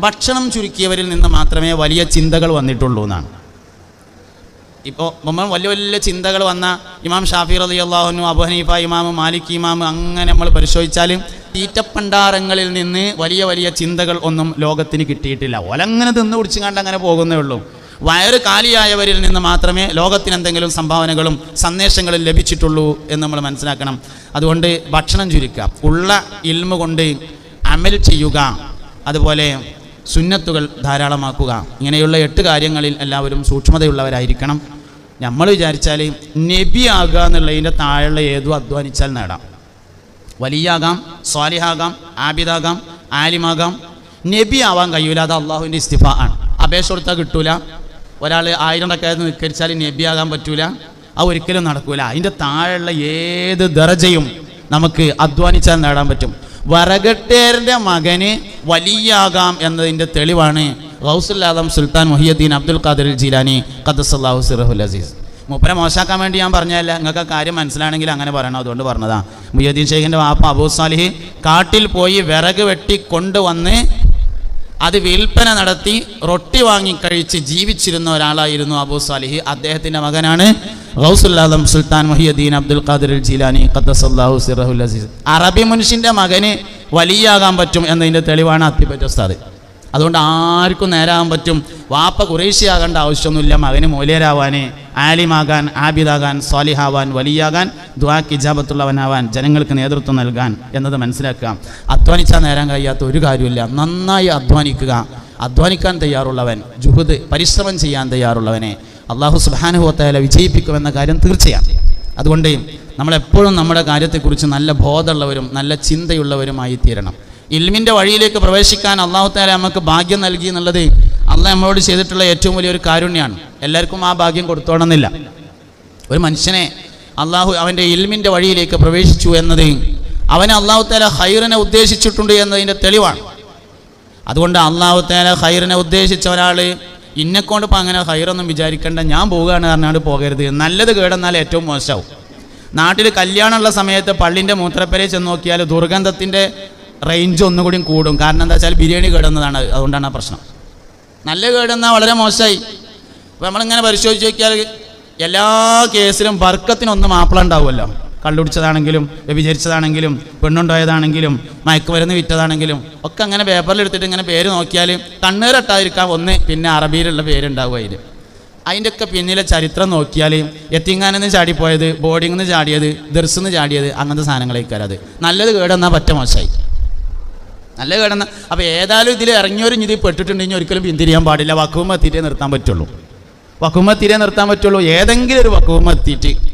ഭക്ഷണം ചുരുക്കിയവരിൽ നിന്ന് മാത്രമേ വലിയ ചിന്തകൾ വന്നിട്ടുള്ളൂ എന്നാണ്. ഇപ്പോൾ നമ്മൾ വലിയ വലിയ ചിന്തകൾ വന്ന ഇമാം ഷാഫി റലി അള്ളാഹുനു അബു ഹനീഫ ഇമാം മാലിക് ഇമാം അങ്ങനെ നമ്മൾ പരിശോധിച്ചാൽ തീറ്റപ്പണ്ടാരങ്ങളിൽ നിന്ന് വലിയ വലിയ ചിന്തകൾ ഒന്നും ലോകത്തിന് കിട്ടിയിട്ടില്ല. ഒലങ്ങനെ തിന്നു കുടിച്ചു കണ്ട് അങ്ങനെ പോകുന്നേ ഉള്ളൂ. വയറ് കാലിയായവരിൽ നിന്ന് മാത്രമേ ലോകത്തിന് എന്തെങ്കിലും സംഭാവനകളും സന്ദേശങ്ങളും ലഭിച്ചിട്ടുള്ളൂ എന്ന് നമ്മൾ മനസ്സിലാക്കണം. അതുകൊണ്ട് ഭക്ഷണം ചുരുക്കുക. ഉള്ള ഇൽമ കൊണ്ട് അമൽ ചെയ്യുക. അതുപോലെ സുന്നത്തുകൾ ധാരാളമാക്കുക. ഇങ്ങനെയുള്ള എട്ട് കാര്യങ്ങളിൽ എല്ലാവരും സൂക്ഷ്മതയുള്ളവരായിരിക്കണം. നമ്മൾ വിചാരിച്ചാൽ നബി ആകുക എന്നുള്ളതിന്റെ താഴെയുള്ള ഏതും അധ്വാനിച്ചാൽ നേടാം. വലിയാകാം സ്വാലിഹാകാം ആബിദാകാം ആലിമാകാം. നബി ആവാൻ കഴിയൂല അത് അള്ളാഹുവിന്റെ ഇസ്തിഫ ആണ്. അപേക്ഷ കൊടുത്താൽ കിട്ടൂല. ഒരാൾ ആയിരം റക്കായത് നിൽക്കരിച്ചാൽ നബി ആകാൻ പറ്റൂല. അത് ഒരിക്കലും നടക്കൂല. അതിന്റെ താഴെയുള്ള ഏത് ദറജയും നമുക്ക് അധ്വാനിച്ചാൽ നേടാൻ പറ്റും. വറകട്ടേറിന്റെ മകന് വലിയാകാം എന്നതിന്റെ തെളിവാണ് ഗൗസുല്ലാദം Sultan Muhiyuddin Abdul Qadir Jilani ഖദ്സല്ലാഹു സിറഹുൽ അസീസ്. മൂപ്പരെ മോശാക്കാൻ വേണ്ടി ഞാൻ പറഞ്ഞതല്ല നിങ്ങൾക്ക് കാര്യം മനസ്സിലാണെങ്കിൽ അങ്ങനെ പറയണം അതുകൊണ്ട് പറഞ്ഞതാണ് മുയ്യദ്ദീൻ ഷെയ്ഖിന്റെ വാപ്പ അബൂ സാലിഹ് കാട്ടിൽ പോയി വിറക് വെട്ടി കൊണ്ടുവന്ന് അത് വിൽപ്പന നടത്തി റൊട്ടി വാങ്ങിക്കഴിച്ച് ജീവിച്ചിരുന്ന ഒരാളായിരുന്നു അബൂ സാലിഹ്. അദ്ദേഹത്തിന്റെ മകനാണ് ഗൗസുല്ലാദം Sultan Muhiyuddin Abdul Qadir Jilani ഖദ്സല്ലാഹു സിറഹുൽ അസീസ്. അറബി മുൻഷിന്റെ മകന് വലിയാകാൻ പറ്റും എന്നതിന്റെ തെളിവാണ് അത്തിപ്പറ്റ ഉസ്താദ്. അതുകൊണ്ട് ആർക്കും നേരാകാൻ പറ്റും. വാപ്പ കുറേശ്ശിയാകേണ്ട ആവശ്യമൊന്നുമില്ല. മകന് മൂല്യരാവാൻ ആലിമാകാൻ ആബിദാകാൻ സ്വാലിഹാവാൻ വലിയാകാൻ ദ്വാക്ക് ഇജാബത്തുള്ളവനാവാൻ ജനങ്ങൾക്ക് നേതൃത്വം നൽകാൻ എന്നത് മനസ്സിലാക്കുക. അധ്വാനിച്ചാൽ നേരം കഴിയാത്ത ഒരു കാര്യമില്ല നന്നായി അധ്വാനിക്കുക. അധ്വാനിക്കാൻ തയ്യാറുള്ളവൻ ജുഹുദ് പരിശ്രമം ചെയ്യാൻ തയ്യാറുള്ളവനെ അള്ളാഹു സുബാനുഭവത്തായാല വിജയിപ്പിക്കുമെന്ന കാര്യം തീർച്ചയാണ് അതുകൊണ്ട് നമ്മളെപ്പോഴും നമ്മുടെ കാര്യത്തെക്കുറിച്ച് നല്ല ബോധമുള്ളവരും നല്ല ചിന്തയുള്ളവരുമായി തീരണം ഇൽമിന്റെ വഴിയിലേക്ക് പ്രവേശിക്കാൻ അള്ളാഹു താല നമുക്ക് ഭാഗ്യം നൽകി എന്നുള്ളത് അള്ളാഹ് നമ്മളോട് ചെയ്തിട്ടുള്ള ഏറ്റവും വലിയൊരു കാരുണ്യമാണ് എല്ലാവർക്കും ആ ഭാഗ്യം കൊടുത്തോണമെന്നില്ല. ഒരു മനുഷ്യനെ അള്ളാഹു അവന്റെ ഇൽമിന്റെ വഴിയിലേക്ക് പ്രവേശിച്ചു എന്നത് അവനെ അള്ളാഹു താല ഹൈറിനെ ഉദ്ദേശിച്ചിട്ടുണ്ട് എന്നതിന്റെ തെളിവാണ്. അതുകൊണ്ട് അള്ളാഹു താല ഹൈറിനെ ഉദ്ദേശിച്ച ഒരാൾ ഇന്നെക്കൊണ്ട് ഇപ്പം അങ്ങനെ ഹൈറൊന്നും വിചാരിക്കേണ്ട ഞാൻ പോവുകയാണ് പറഞ്ഞാണ്ട് പോകരുത്. നല്ലത് കേടെന്നാൽ ഏറ്റവും മോശമാവും. നാട്ടിൽ കല്യാണമുള്ള സമയത്ത് പള്ളിന്റെ മൂത്രപ്പരയിൽ ചെന്ന് നോക്കിയാൽ ദുർഗന്ധത്തിന്റെ റേഞ്ച് ഒന്നുകൂടി കൂടും. കാരണം എന്താ വെച്ചാൽ ബിരിയാണി കേടുന്നതാണ് അതുകൊണ്ടാണ് ആ പ്രശ്നം. നല്ല കേടെന്നാൽ വളരെ മോശമായി. അപ്പോൾ നമ്മളിങ്ങനെ പരിശോധിച്ച് നോക്കിയാൽ എല്ലാ കേസിലും വർക്കത്തിനൊന്നും മാപ്പിള കള്ളുടിച്ചതാണെങ്കിലും വ്യഭിചരിച്ചതാണെങ്കിലും പെണ്ണുണ്ടായതാണെങ്കിലും മയക്കുമരുന്ന് വിറ്റതാണെങ്കിലും ഒക്കെ അങ്ങനെ പേപ്പറിലെടുത്തിട്ട് ഇങ്ങനെ പേര് നോക്കിയാൽ കണ്ണീരട്ടായിരിക്കാം ഒന്ന് പിന്നെ അറബിയിലുള്ള പേരുണ്ടാവും അതിൽ. അതിന്റെയൊക്കെ പിന്നിലെ ചരിത്രം നോക്കിയാൽ എത്തിങ്ങാനെന്ന് ചാടിപ്പോയത് ബോർഡിങ്ങിൽ നിന്ന് ചാടിയത് ദർസിന്ന് ചാടിയത് അങ്ങനത്തെ സാധനങ്ങളേക്കാരം അത്. നല്ലത് കേടെന്നാൽ പറ്റ മോശമായി. നല്ല കേടെന്ന. അപ്പോൾ ഏതായാലും ഇതിൽ ഇറങ്ങിയവരും ഇതിൽ പെട്ടിട്ടുണ്ടെങ്കിൽ ഒരിക്കലും പിന്തിരിയാൻ പാടില്ല. വക്കുവം എത്തിയിട്ടേ നിർത്താൻ പറ്റുള്ളൂ. വക്കുമ്പ എത്തിയിട്ടേ നിർത്താൻ പറ്റുള്ളൂ. ഏതെങ്കിലും ഒരു വക്കുവം എത്തിയിട്ട്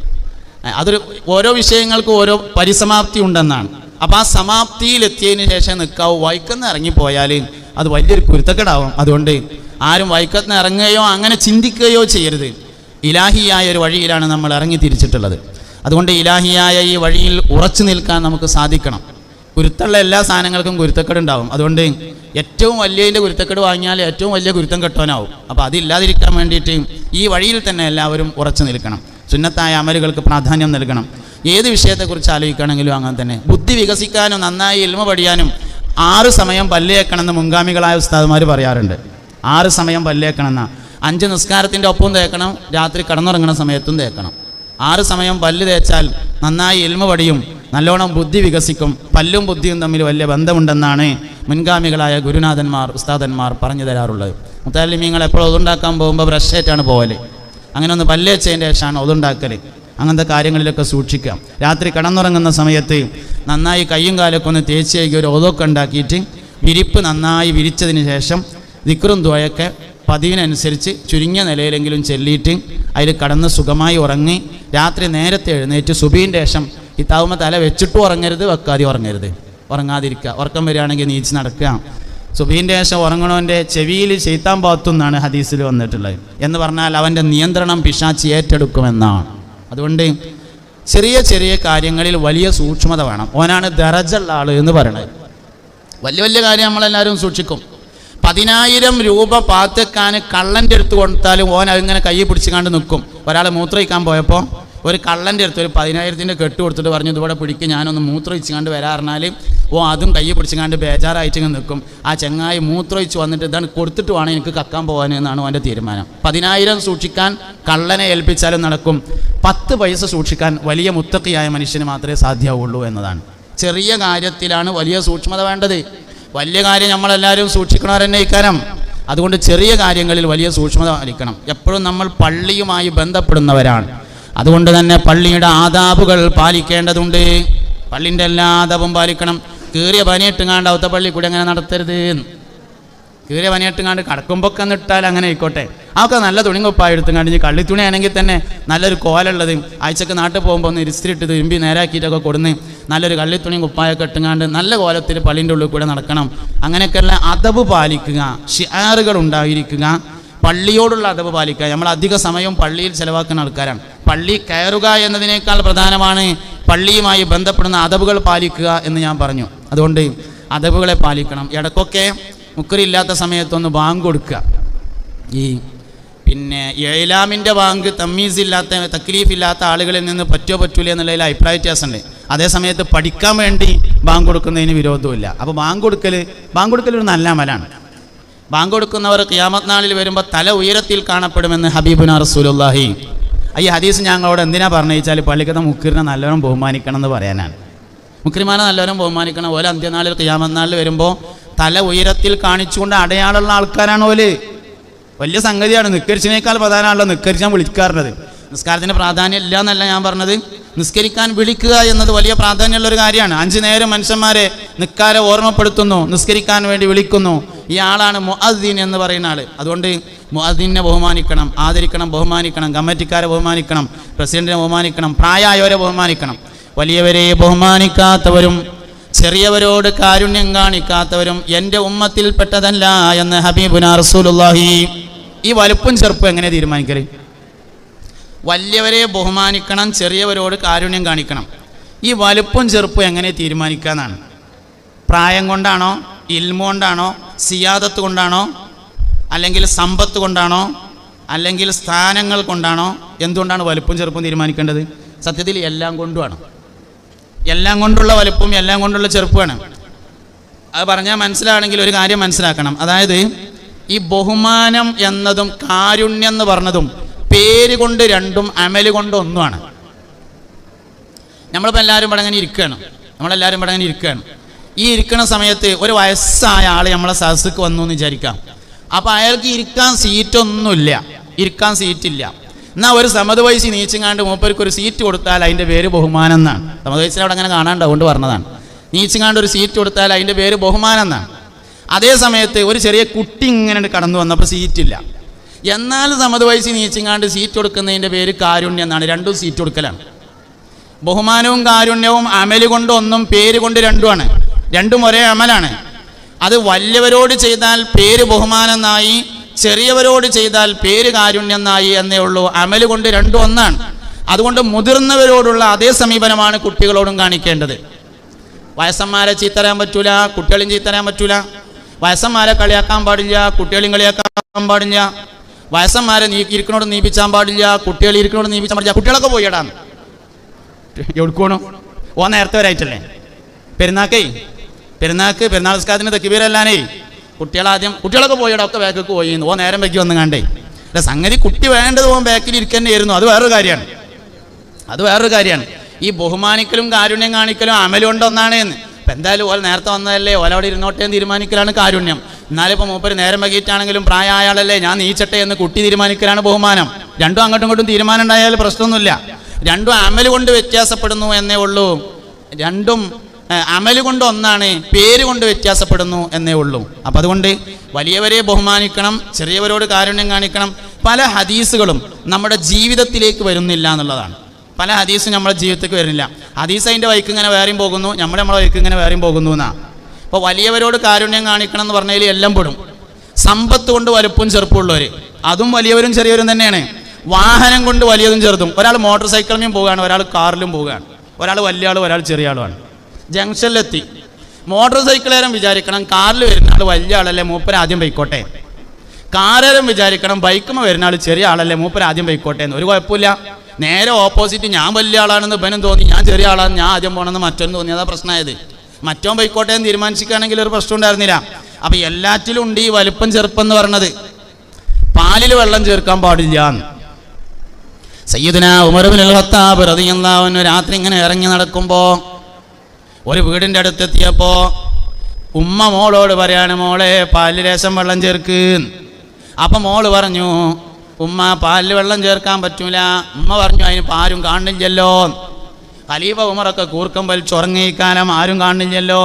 അതൊരു ഓരോ വിഷയങ്ങൾക്കും ഓരോ പരിസമാപ്തി ഉണ്ടെന്നാണ്. അപ്പോൾ ആ സമാപ്തിയിലെത്തിയതിന് ശേഷം നിൽക്കാവൂ വൈക്കന്ന് ഇറങ്ങിപ്പോയാൽ അത് വലിയൊരു കുരുത്തക്കെടാവും. അതുകൊണ്ട് ആരും വൈക്കത്തിന് ഇറങ്ങുകയോ അങ്ങനെ ചിന്തിക്കുകയോ ചെയ്യരുത്. ഇലാഹിയായ ഒരു വഴിയിലാണ് നമ്മൾ ഇറങ്ങി തിരിച്ചിട്ടുള്ളത്. അതുകൊണ്ട് ഇലാഹിയായ ഈ വഴിയിൽ ഉറച്ചു നിൽക്കാൻ നമുക്ക് സാധിക്കണം. കുരുത്തുള്ള എല്ലാ സാധനങ്ങൾക്കും കുരുത്തക്കേട് ഉണ്ടാവും. അതുകൊണ്ട് ഏറ്റവും വലിയതിന്റെ കുരുത്തക്കേട് വാങ്ങിയാൽ ഏറ്റവും വലിയ കുരുത്തം കെട്ടവനാവും. അപ്പോൾ അതില്ലാതിരിക്കാൻ വേണ്ടിയിട്ട് ഈ വഴിയിൽ തന്നെ എല്ലാവരും ഉറച്ചു നിൽക്കണം. സുന്നത്തായ അമലുകൾക്ക് പ്രാധാന്യം നൽകണം. ഏത് വിഷയത്തെക്കുറിച്ച് ആലോചിക്കുകയാണെങ്കിലും അങ്ങനെ തന്നെ. ബുദ്ധി വികസിക്കാനും നന്നായി ഇൽമ പഠിയാനും ആറ് സമയം പല്ലേക്കണമെന്ന് മുൻഗാമികളായ ഉസ്താദുമാർ പറയാറുണ്ട്. ആറ് സമയം പല്ലേക്കണമെന്ന അഞ്ച് നിസ്കാരത്തിന്റെ ഒപ്പം തേക്കണം. രാത്രി കടന്നുറങ്ങുന്ന സമയത്തും തേക്കണം. ആറ് സമയം പല്ല് തേച്ചാൽ നന്നായി എൽമ പടിയും നല്ലോണം ബുദ്ധി വികസിക്കും. പല്ലും ബുദ്ധിയും തമ്മിൽ വലിയ ബന്ധമുണ്ടെന്നാണ് മുൻഗാമികളായ ഗുരുനാഥന്മാർ ഉസ്താദന്മാർ പറഞ്ഞു തരാറുള്ളത്. മുത്താലിമീങ്ങൾ എപ്പോഴും ഒതുണ്ടാക്കാൻ പോകുമ്പോൾ ബ്രഷേറ്റാണ് പോകൽ അങ്ങനെ ഒന്ന് പല്ലേച്ചതിന്റെ ശേഷമാണ് ഒതുണ്ടാക്കൽ അങ്ങനത്തെ കാര്യങ്ങളിലൊക്കെ സൂക്ഷിക്കാം രാത്രി കടന്നുറങ്ങുന്ന സമയത്ത് നന്നായി കയ്യും കാലൊക്കെ ഒന്ന് തേച്ച് ഒരു ഒതൊക്കെ ഉണ്ടാക്കിയിട്ട് വിരിപ്പ് നന്നായി വിരിച്ചതിന് ശേഷം ദിക്റും ദ്വയൊക്കെ പതിവിനനുസരിച്ച് ചുരുങ്ങിയ നിലയിലെങ്കിലും ചെല്ലിയിട്ട് അതിൽ കടന്ന് സുഖമായി ഉറങ്ങി രാത്രി നേരത്തെ എഴുന്നേറ്റ് സുബീന്റെ ശേഷം താവുമ്മ തല വെച്ചിട്ട് ഉറങ്ങരുത് വെക്കാതെ ഉറങ്ങരുത്. ഉറങ്ങാതിരിക്കുക. ഉറക്കം വരികയാണെങ്കിൽ നീച്ച് നടക്കുക. സുബീന്റെ ശേഷം ഉറങ്ങണവന്റെ ചെവിയിൽ ചെയ്ത്താൻ പാത്തുന്നാണ് ഹദീസിൽ വന്നിട്ടുള്ളത്. എന്ന് പറഞ്ഞാൽ അവന്റെ നിയന്ത്രണം പിശാച്ച് ഏറ്റെടുക്കുമെന്നാണ്. അതുകൊണ്ട് ചെറിയ ചെറിയ കാര്യങ്ങളിൽ വലിയ സൂക്ഷ്മത വേണം. ഓനാണ് ദറജുള്ള ആൾ എന്ന് പറയണത് വലിയ വലിയ കാര്യം നമ്മളെല്ലാവരും സൂക്ഷിക്കും. പതിനായിരം രൂപ പാത്തക്കാൻ കള്ളന്റെ അടുത്ത് കൊടുത്താലും ഓൻ അതിങ്ങനെ കൈ പിടിച്ചുകാണ്ട് നിൽക്കും. ഒരാൾ മൂത്രയിക്കാൻ പോയപ്പോൾ ഒരു കള്ളന്റെ അടുത്ത് ഒരു പതിനായിരത്തിന്റെ കെട്ട് കൊടുത്തിട്ട് പറഞ്ഞു ഇതുപോലെ പിടിക്കും ഞാനൊന്ന് മൂത്രയിച്ചുകാണ്ട് കണ്ട് വരാറിഞ്ഞാൽ ഓ അതും കൈ പിടിച്ച് കണ്ട് ബേജാറായിട്ട് ഇങ്ങനെ നിൽക്കും. ആ ചെങ്ങായി മൂത്രയിച്ച് വന്നിട്ട് ഇതാണ് കൊടുത്തിട്ട് വേണം എനിക്ക് കക്കാൻ പോകാൻ എന്നാണ് അവന്റെ തീരുമാനം. പതിനായിരം സൂക്ഷിക്കാൻ കള്ളനെ ഏൽപ്പിച്ചാലും നടക്കും. പത്ത് പൈസ സൂക്ഷിക്കാൻ വലിയ മുത്തക്കിയായ മനുഷ്യന് മാത്രമേ സാധ്യമാവുള്ളൂ എന്നതാണ്. ചെറിയ കാര്യത്തിലാണ് വലിയ സൂക്ഷ്മത വേണ്ടത്. വലിയ കാര്യം നമ്മളെല്ലാവരും സൂക്ഷിക്കണവർ തന്നെ ഇക്കാരം അതുകൊണ്ട് ചെറിയ കാര്യങ്ങളിൽ വലിയ സൂക്ഷ്മത പാലിക്കണം. എപ്പോഴും നമ്മൾ പള്ളിയുമായി ബന്ധപ്പെടുന്നവരാണ്. അതുകൊണ്ട് തന്നെ പള്ളിയുടെ ആദാബുകൾ പാലിക്കേണ്ടതുണ്ട്. പള്ളിന്റെ എല്ലാ ആദാബും പാലിക്കണം. കീറിയ പനിയിട്ടുങ്ങാണ്ട് അവത്തെ പള്ളി കൂടി അങ്ങനെ നടത്തരുത്. കീറിയ പനിയിട്ടുങ്ങാണ്ട് കടക്കുമ്പോൾ നിട്ടാൽ അങ്ങനെ ആയിക്കോട്ടെ. അതൊക്കെ നല്ല തുണി കുപ്പായ എടുത്തുങ്ങാണ്ട് കള്ളി കള്ളിത്തുണി ആണെങ്കിൽ തന്നെ നല്ലൊരു കോലുള്ളത്. ആഴ്ചക്ക് നാട്ടിൽ പോകുമ്പോൾ ഒന്ന് ഇരിസ്തിരിട്ട് തിരുമ്പി നേരാക്കിയിട്ടൊക്കെ കൊടുന്ന് നല്ലൊരു കള്ളിത്തുണിയും കുപ്പായൊക്കെ ഇട്ടുങ്ങാണ്ട് നല്ല കോലത്തിൽ പള്ളിന്റെ ഉള്ളിൽ കൂടെ നടക്കണം. അങ്ങനെയൊക്കെയുള്ള അതവ് പാലിക്കുക. ഷിയാറുകൾ ഉണ്ടായിരിക്കുക. പള്ളിയോടുള്ള അതവ് പാലിക്കുക. നമ്മൾ അധിക സമയം പള്ളിയിൽ ചിലവാക്കുന്ന ആൾക്കാരാണ്. പള്ളി കയറുക എന്നതിനേക്കാൾ പ്രധാനമാണ് പള്ളിയുമായി ബന്ധപ്പെടുന്ന അതവുകൾ പാലിക്കുക എന്ന് ഞാൻ പറഞ്ഞു. അതുകൊണ്ട് അതവുകളെ പാലിക്കണം. ഇടയ്ക്കൊക്കെ മുക്കറില്ലാത്ത സമയത്തൊന്ന് ബാങ്ക് കൊടുക്കുക. ഈ പിന്നെ ഏലാമിന്റെ ബാങ്ക് തമ്മീസില്ലാത്ത തക്ലീഫില്ലാത്ത ആളുകളിൽ നിന്ന് പറ്റോ പറ്റൂല എന്നുള്ളതിൽ അഭിപ്രായ വ്യത്യാസമുണ്ട്. അതേസമയത്ത് പഠിക്കാൻ വേണ്ടി ബാങ്ക് കൊടുക്കുന്നതിന് വിരോധമില്ല അപ്പോൾ ബാങ്ക് കൊടുക്കൽ ബാങ്ക് കൊടുക്കൽ ഒരു നല്ല അമലാണ്. ബാങ്ക് കൊടുക്കുന്നവർ ക്യാമത് നാളിൽ വരുമ്പോൾ തല ഉയരത്തിൽ കാണപ്പെടുമെന്ന് ഹബീബുന റസൂലുല്ലാഹി ഈ ഹദീസ് ഞങ്ങളോട് എന്തിനാ പറഞ്ഞു വെച്ചാൽ പള്ളിക്കത്തെ മുക്കിറിനെ നല്ലോണം ബഹുമാനിക്കണം എന്ന് പറയാനാണ്. മുക്രിമാനെ നല്ലോണം ബഹുമാനിക്കണം. ഓല അന്ത്യനാളിൽ ക്യാമത് നാളിൽ വരുമ്പോൾ തല ഉയരത്തിൽ കാണിച്ചുകൊണ്ട് അടയാളമുള്ള ആൾക്കാരാണ് ഓൽ. വലിയ സംഗതിയാണ്. നിസ്കരിച്ചതിനേക്കാൾ പ്രധാനമാണല്ലോ നിസ്കരിച്ചാൽ വിളിക്കാറുള്ളത്. നിസ്കാരത്തിന് പ്രാധാന്യം ഇല്ല എന്നല്ല ഞാൻ പറഞ്ഞത്. നിസ്കരിക്കാൻ വിളിക്കുക എന്നത് വലിയ പ്രാധാന്യമുള്ള ഒരു കാര്യമാണ്. അഞ്ചു നേരം മനുഷ്യന്മാരെ നിക്കാരെ ഓർമ്മപ്പെടുത്തുന്നു നിസ്കരിക്കാൻ വേണ്ടി വിളിക്കുന്നു. ഈ ആളാണ് മുഅദ്ദീൻ എന്ന് പറയുന്ന ആൾ അതുകൊണ്ട് മുഅദ്ദീനെ ബഹുമാനിക്കണം ആദരിക്കണം ബഹുമാനിക്കണം കമ്മിറ്റിക്കാരെ ബഹുമാനിക്കണം പ്രസിഡന്റിനെ ബഹുമാനിക്കണം പ്രായമായവരെ ബഹുമാനിക്കണം. വലിയവരെ ബഹുമാനിക്കാത്തവരും ചെറിയവരോട് കാരുണ്യം കാണിക്കാത്തവരും എന്റെ ഉമ്മത്തിൽപ്പെട്ടതല്ല എന്ന് ഹബീബുന റസൂലുള്ളാഹി. ഈ വലുപ്പും ചെറുപ്പും എങ്ങനെ തീരുമാനിക്കൽ? വലിയവരെ ബഹുമാനിക്കണം ചെറിയവരോട് കാരുണ്യം കാണിക്കണം. ഈ വലുപ്പും ചെറുപ്പും എങ്ങനെ തീരുമാനിക്കാന്നാണ് പ്രായം കൊണ്ടാണോ ഇൽമ കൊണ്ടാണോ സിയാദത്ത് കൊണ്ടാണോ അല്ലെങ്കിൽ സമ്പത്ത് കൊണ്ടാണോ അല്ലെങ്കിൽ സ്ഥാനങ്ങൾ കൊണ്ടാണോ എന്തുകൊണ്ടാണ് വലുപ്പും ചെറുപ്പും തീരുമാനിക്കേണ്ടത്? സത്യത്തിൽ എല്ലാം കൊണ്ടുമാണ്. എല്ലാം കൊണ്ടുള്ള വലുപ്പവും എല്ലാം കൊണ്ടുള്ള ചെറുപ്പമാണ്. അത് പറഞ്ഞാൽ മനസ്സിലാണെങ്കിൽ ഒരു കാര്യം മനസ്സിലാക്കണം. അതായത് ഈ ബഹുമാനം എന്നതും കാരുണ്യം എന്ന് പറഞ്ഞതും പേര് കൊണ്ട് രണ്ടും അമൽ കൊണ്ട് ഒന്നുമാണ്. നമ്മളിപ്പോൾ എല്ലാവരും ഇവിടെ അങ്ങനെ ഇരിക്കുകയാണ്. നമ്മളെല്ലാവരും ഇവിടെ അങ്ങനെ ഇരിക്കുകയാണ്. ഈ ഇരിക്കുന്ന സമയത്ത് ഒരു വയസ്സായ ആൾ നമ്മളെ സദസ്സക്ക് വന്നു എന്ന് വിചാരിക്കാം. അപ്പോൾ അയാൾക്ക് ഇരിക്കാൻ സീറ്റൊന്നുമില്ല ഇരിക്കാൻ സീറ്റില്ല എന്നാൽ ഒരു സമത വയസ്സിൽ നീച്ചിങ്ങാണ്ട് മൂപ്പർക്ക് ഒരു സീറ്റ് കൊടുത്താൽ അതിന്റെ പേര് ബഹുമാനം എന്നാണ്. സമത വയസ്സിൽ അവിടെ അങ്ങനെ കാണാണ്ട് അതുകൊണ്ട് പറഞ്ഞതാണ്. നീച്ചിങ്ങാണ്ട് ഒരു സീറ്റ് കൊടുത്താൽ അതിന്റെ പേര് ബഹുമാനം എന്നാണ്. അതേ സമയത്ത് ഒരു ചെറിയ കുട്ടി ഇങ്ങനെ കടന്നു വന്നപ്പോൾ സീറ്റില്ല എന്നാൽ സമത വയസ്സിൽ നീച്ചിങ്ങാണ്ട് സീറ്റ് കൊടുക്കുന്നതിന്റെ പേര് കാരുണ്യം എന്നാണ്. രണ്ടും സീറ്റ് കൊടുക്കലാണ്. ബഹുമാനവും കാരുണ്യവും അമൽ കൊണ്ട് ഒന്നും പേര് കൊണ്ട് രണ്ടുമാണ്. രണ്ടും ഒരേ അമലാണ്. അത് വലിയവരോട് ചെയ്താൽ പേര് ബഹുമാനം എന്നായി ചെറിയവരോട് ചെയ്താൽ പേര് കാരുണ്യം എന്നായി എന്നേ ഉള്ളൂ. അമൽ കൊണ്ട് രണ്ടും ഒന്നാണ്. അതുകൊണ്ട് മുതിർന്നവരോടുള്ള അതേ സമീപനമാണ് കുട്ടികളോടും കാണിക്കേണ്ടത്. വയസ്സന്മാരെ ചീത്തരാൻ പറ്റൂല കുട്ടികളെയും ചീത്തരാൻ പറ്റൂല. വയസ്സന്മാരെ കളിയാക്കാൻ പാടില്ല കുട്ടികളെയും കളിയാക്കാൻ പാടില്ല. വയസ്സന്മാരെ നീ ഇരിക്കണോട് നീപ്പിച്ചാൻ പാടില്ല കുട്ടികൾ ഇരിക്കണോട് നീപ്പിച്ചാൻ പാടില്ല. കുട്ടികളൊക്കെ പോയിടാന്ന്. എടുക്കണോ ഓ നേരത്തെ വരായിട്ടല്ലേ? പെരുന്നാക്കേ പെരുന്നാക്ക് പെരുന്നാൾ നിസ്കാരത്തിന് തെക്കുപേരല്ലാനേ കുട്ടികളാദ്യം കുട്ടികളൊക്കെ പോയിടാ ഒക്കെ ബാക്കിലേക്ക് പോയി. ഓ നേരം വെക്കി വന്ന് കണ്ടേ. അല്ല സംഗതി കുട്ടി വേണ്ടത് പോകും ബാക്കിൽ ഇരിക്കുന്നതായിരുന്നു അത് വേറൊരു കാര്യമാണ്. അത് വേറൊരു കാര്യമാണ്. ഈ ബഹുമാനിക്കലും കാരുണ്യം കാണിക്കലും അമലും കൊണ്ട് ഒന്നാണ് എന്ന് ഇപ്പം എന്തായാലും ഓല നേരത്തെ വന്നതല്ലേ? ഓല അവിടെ ഇരുന്നോട്ടെ തീരുമാനിക്കലാണ് കാരുണ്യം. എന്നാലും ഇപ്പോൾ മൂപ്പര് നേരം വൈകിട്ടാണെങ്കിലും പ്രായ ആയാളല്ലേ ഞാൻ നീച്ചട്ടെ എന്ന് കുട്ടി തീരുമാനിക്കലാണ് ബഹുമാനം. രണ്ടും അങ്ങോട്ടും ഇങ്ങോട്ടും തീരുമാനം ഉണ്ടായാൽ പ്രശ്നമൊന്നുമില്ല. രണ്ടും അമൽ കൊണ്ട് വ്യത്യാസപ്പെടുന്നു എന്നേ ഉള്ളൂ. രണ്ടും അമൽ കൊണ്ട് ഒന്നാണ് പേര് കൊണ്ട് വ്യത്യാസപ്പെടുന്നു എന്നേ ഉള്ളൂ. അപ്പം അതുകൊണ്ട് വലിയവരെ ബഹുമാനിക്കണം ചെറിയവരോട് കാരുണ്യം കാണിക്കണം. പല ഹദീസുകളും നമ്മുടെ ജീവിതത്തിലേക്ക് വരുന്നില്ല എന്നുള്ളതാണ്. പല ഹദീസും നമ്മുടെ ജീവിതത്തിലേക്ക് വരുന്നില്ല. ഹദീസ് അതിന്റെ വൈക്ക് ഇങ്ങനെ വേറെയും പോകുന്നു നമ്മുടെ നമ്മുടെ വൈക്ക് ഇങ്ങനെ വേറെയും പോകുന്നു എന്നാണ് അപ്പോൾ വലിയവരോട് കാരുണ്യം കാണിക്കണം എന്ന് പറഞ്ഞതിൽ എല്ലാം പെടും. സമ്പത്ത് കൊണ്ട് വലുപ്പവും ചെറുപ്പമുള്ളവർ അതും വലിയവരും ചെറിയവരും തന്നെയാണ്. വാഹനം കൊണ്ട് വലിയതും ചെറുതും. ഒരാൾ മോട്ടോർ സൈക്കിളിലും പോവുകയാണ് ഒരാൾ കാറിലും പോവുകയാണ്. ഒരാൾ വലിയ ആളും ഒരാൾ ചെറിയ ആളുമാണ്. ജംഗ്ഷനിലെത്തി. മോട്ടോർ സൈക്കിൾ സൈക്കിളേരം വിചാരിക്കണം കാറിൽ വരുന്ന ആൾ വലിയ ആളല്ലേ മൂപ്പര ആദ്യം പോയിക്കോട്ടെ. കാറേരം വിചാരിക്കണം ബൈക്കുമ്പോൾ വരുന്ന ആൾ ചെറിയ ആളല്ലേ മൂപ്പര ആദ്യം പോയിക്കോട്ടെ എന്ന്. ഒരു കുഴപ്പമില്ല. നേരെ ഓപ്പോസിറ്റ് ഞാൻ വലിയ ആളാണെന്ന് ഇപ്പനും തോന്നി ഞാൻ ചെറിയ ആളാണ് ഞാൻ ആദ്യം പോകണമെന്ന് മറ്റൊന്നും തോന്നി. അതാ പ്രശ്നമായത് മറ്റോ പോയിക്കോട്ടെ എന്ന് തീരുമാനിച്ചിരിക്കുകയാണെങ്കിൽ ഒരു പ്രശ്നം ഉണ്ടായിരുന്നില്ല. അപ്പം എല്ലാറ്റിലും ഉണ്ട് ഈ വലുപ്പം ചെറുപ്പം എന്ന് പറഞ്ഞത് പാലിൽ വെള്ളം ചേർക്കാൻ പാടില്ല. ഉമർ ഉമർബിൻ അൽ ഖത്താബ് റളിയല്ലാഹു അൻഹു രാത്രി ഇങ്ങനെ ഇറങ്ങി നടക്കുമ്പോൾ ഒരു വീടിന്റെ അടുത്തെത്തിയപ്പോൾ ഉമ്മ മോളോട് പറയാണ് മോളെ പാലിൽ ലേശം വെള്ളം ചേർക്ക്. അപ്പം മോൾ പറഞ്ഞു ഉമ്മ പാലിൽ വെള്ളം ചേർക്കാൻ പറ്റൂല. ഉമ്മ പറഞ്ഞു അതിന് ആരും കാണില്ലല്ലോ. ഖലീഫ ഉമറൊക്കെ കൂർക്കം വലിച്ചുറങ്ങി കാലം ആരും കാണില്ലല്ലോ.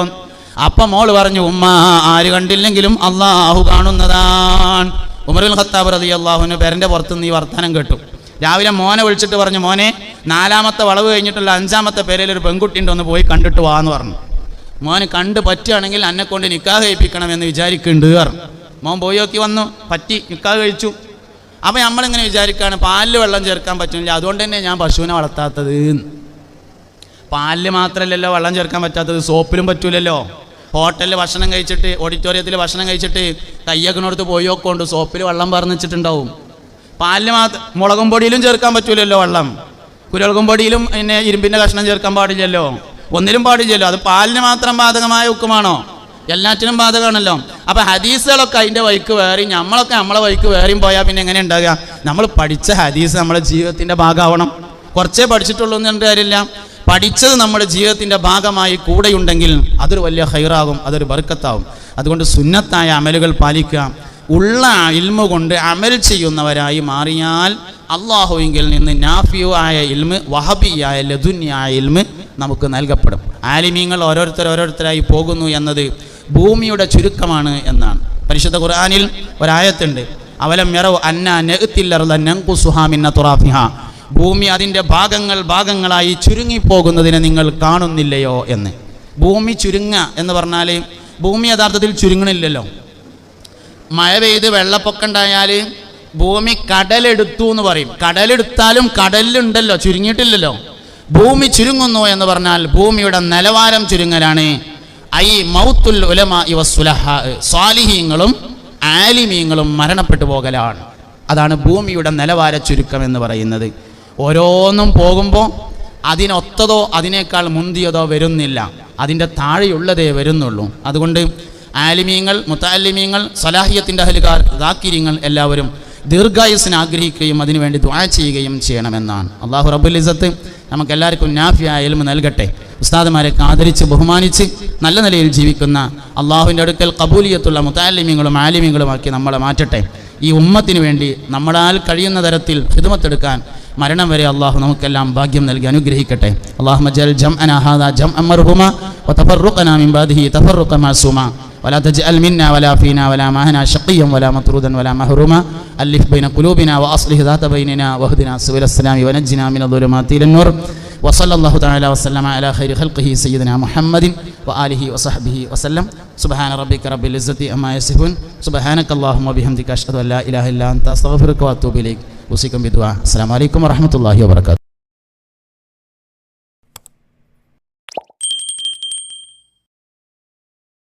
അപ്പം മോൾ പറഞ്ഞു ഉമ്മ ആര് കണ്ടില്ലെങ്കിലും അള്ളാഹു കാണുന്നതാണ്. ഉമറുൽ ഖത്താബ് റതി അള്ളാഹുവിന് പേരന്റെ പുറത്തുനിന്ന് ഈ വർത്തമാനം കേട്ടു. രാവിലെ മോനെ വിളിച്ചിട്ട് പറഞ്ഞു മോനെ നാലാമത്തെ വളവ് കഴിഞ്ഞിട്ടുള്ള അഞ്ചാമത്തെ പേരിൽ ഒരു പെൺകുട്ടി ഒന്ന് പോയി കണ്ടിട്ട് വാ എന്ന് പറഞ്ഞു. മോന് കണ്ട് പറ്റുകയാണെങ്കിൽ എന്നെ കൊണ്ട് നിക്കാഹ് കഴിപ്പിക്കണമെന്ന് വിചാരിക്കുന്നുണ്ട് പറഞ്ഞു. മോൻ പോയി നോക്കി വന്നു പറ്റി നിക്കാഹ് കഴിച്ചു. അപ്പം നമ്മളിങ്ങനെ വിചാരിക്കുകയാണ് പാലിൽ വെള്ളം ചേർക്കാൻ പറ്റുന്നില്ല അതുകൊണ്ട് തന്നെ ഞാൻ പശുവിനെ വളർത്താത്തത്. പാലിൽ മാത്രമല്ലല്ലോ വെള്ളം ചേർക്കാൻ പറ്റാത്തത് സോപ്പിലും പറ്റൂലല്ലോ. ഹോട്ടലിൽ ഭക്ഷണം കഴിച്ചിട്ട് ഓഡിറ്റോറിയത്തിൽ ഭക്ഷണം കഴിച്ചിട്ട് കയ്യൊക്കെ കൊടുത്ത് പോയി നോക്കൊണ്ട് സോപ്പിൽ വെള്ളം പറഞ്ഞിട്ടുണ്ടാവും പാലിൽ മാത്രം മുളകും പൊടിയിലും ചേർക്കാൻ പറ്റൂലല്ലോ വെള്ളം. കുരുളകും പൊടിയിലും പിന്നെ ഇരുമ്പിന്റെ കഷ്ണം ചേർക്കാൻ പാടില്ലല്ലോ. ഒന്നിലും പാടില്ലല്ലോ. അത് പാലിന് മാത്രം ബാധകമായ ഉക്കുമാണോ എല്ലാറ്റിനും ബാധകമാണല്ലോ. അപ്പം ഹദീസുകളൊക്കെ അതിന്റെ വഴിക്ക് വേറെയും നമ്മളൊക്കെ നമ്മളെ വഴിക്ക് വേറെയും പോയാൽ പിന്നെ എങ്ങനെ ഉണ്ടാകുക നമ്മൾ പഠിച്ച ഹദീസ് നമ്മുടെ ജീവിതത്തിന്റെ ഭാഗമാവണം. കുറച്ചേ പഠിച്ചിട്ടുള്ളൂ എന്ന് കാര്യമില്ല. പഠിച്ചത് നമ്മുടെ ജീവിതത്തിന്റെ ഭാഗമായി കൂടെയുണ്ടെങ്കിൽ അതൊരു വലിയ ഹൈറാകും അതൊരു ബർക്കത്താവും. അതുകൊണ്ട് സുന്നത്തായ അമലുകൾ പാലിക്കുക. ഉള്ള ഇൽമ കൊണ്ട് അമൽ ചെയ്യുന്നവരായി മാറിയാൽ അള്ളാഹുവിങ്കിൽ നിന്ന് നാഫിയോ ആയ ഇൽമ് വഹബിയായ ലതുന്യായ ഇൽമ് നമുക്ക് നൽകപ്പെടും. ആലിമീങ്ങൾ ഓരോരുത്തർ ഓരോരുത്തരായി പോകുന്നു എന്നത് ഭൂമിയുടെ ചുരുക്കമാണ് എന്നാണ്. പരിശുദ്ധ ഖുർആാനിൽ ഒരായത്തുണ്ട്. അവലം യറവ് അന്ന നെഹത്തില്ലറുള്ള സുഹാമിന്ന തുറാഫിഹ. ഭൂമി അതിന്റെ ഭാഗങ്ങൾ ഭാഗങ്ങളായി ചുരുങ്ങിപ്പോകുന്നതിനെ നിങ്ങൾ കാണുന്നില്ലയോ എന്ന്. ഭൂമി ചുരുങ്ങ എന്ന് പറഞ്ഞാൽ ഭൂമി യഥാർത്ഥത്തിൽ ചുരുങ്ങണില്ലല്ലോ. മഴ പെയ്ത് വെള്ളപ്പൊക്കം ഉണ്ടായാൽ ഭൂമി കടലെടുത്തു എന്ന് പറയും. കടലെടുത്താലും കടലിലുണ്ടല്ലോ ചുരുങ്ങിയിട്ടില്ലല്ലോ. ഭൂമി ചുരുങ്ങുന്നു എന്ന് പറഞ്ഞാൽ ഭൂമിയുടെ നിലവാരം ചുരുങ്ങലാണ്. ഐ മൗത്തുൽ ഉലമ ഇവ സുലഹ സ്വാലിഹീങ്ങളും ആലിമീങ്ങളും മരണപ്പെട്ടു പോകലാണ്. അതാണ് ഭൂമിയുടെ നിലവാര ചുരുക്കം എന്ന് പറയുന്നത്. ഓരോന്നും പോകുമ്പോൾ അതിനൊത്തതോ അതിനേക്കാൾ മുന്തിയതോ വരുന്നില്ല. അതിന്റെ താഴെയുള്ളതേ വരുന്നുള്ളൂ. അതുകൊണ്ട് ആലിമീങ്ങൾ മുത്താലിമീങ്ങൾ സലാഹിയത്തിന്റെ അഹലുകാർ ദാക്കിരിങ്ങൾ എല്ലാവരും ദീർഘായുസിനെ ആഗ്രഹിക്കുകയും അതിനുവേണ്ടി ദ്വാ ചെയ്യുകയും ചെയ്യണമെന്നാണ്. അള്ളാഹു റബുലിസത്ത് നമുക്കെല്ലാവർക്കും നാഫിയായ എൽമ നൽകട്ടെ. ഉസ്താദ്മാരെ ആദരിച്ച് ബഹുമാനിച്ച് നല്ല നിലയിൽ ജീവിക്കുന്ന അള്ളാഹുവിന്റെ അടുക്കൽ കബൂലിയത്തുള്ള ആലിമീങ്ങളും ആക്കി നമ്മളെ മാറ്റട്ടെ. ഈ ഉമ്മത്തിനു വേണ്ടി നമ്മളാൽ കഴിയുന്ന തരത്തിൽ ഹിദമത്തെടുക്കാൻ മരണം വരെ അള്ളാഹു നമുക്കെല്ലാം ഭാഗ്യം നൽകി അനുഗ്രഹിക്കട്ടെ. അള്ളാഹു മജൽ ജം അനാഹാദ ജം അമർഹുമ തഫറുഖനാമിൻ ബാദിഹി തഫറുഖ മാസുമ. ولا تجعل منا ولا فينا ولا معنا شقيا ولا مطرودا ولا محروما. ألف بين قلوبنا وأصلح ذات بيننا واهدنا سبل السلام ونجنا من الظلمات إلى النور. وصلى الله تعالى وسلم على خير خلقه سيدنا محمد وآله وصحبه وسلم. سبحان ربك رب العزة أما يصفون. سبحانك اللهم وبحمدك أشهد أن لا إله إلا أنت أستغفرك وأتوب إليك. أوصيكم بدعاء السلام عليكم ورحمة الله وبركاته.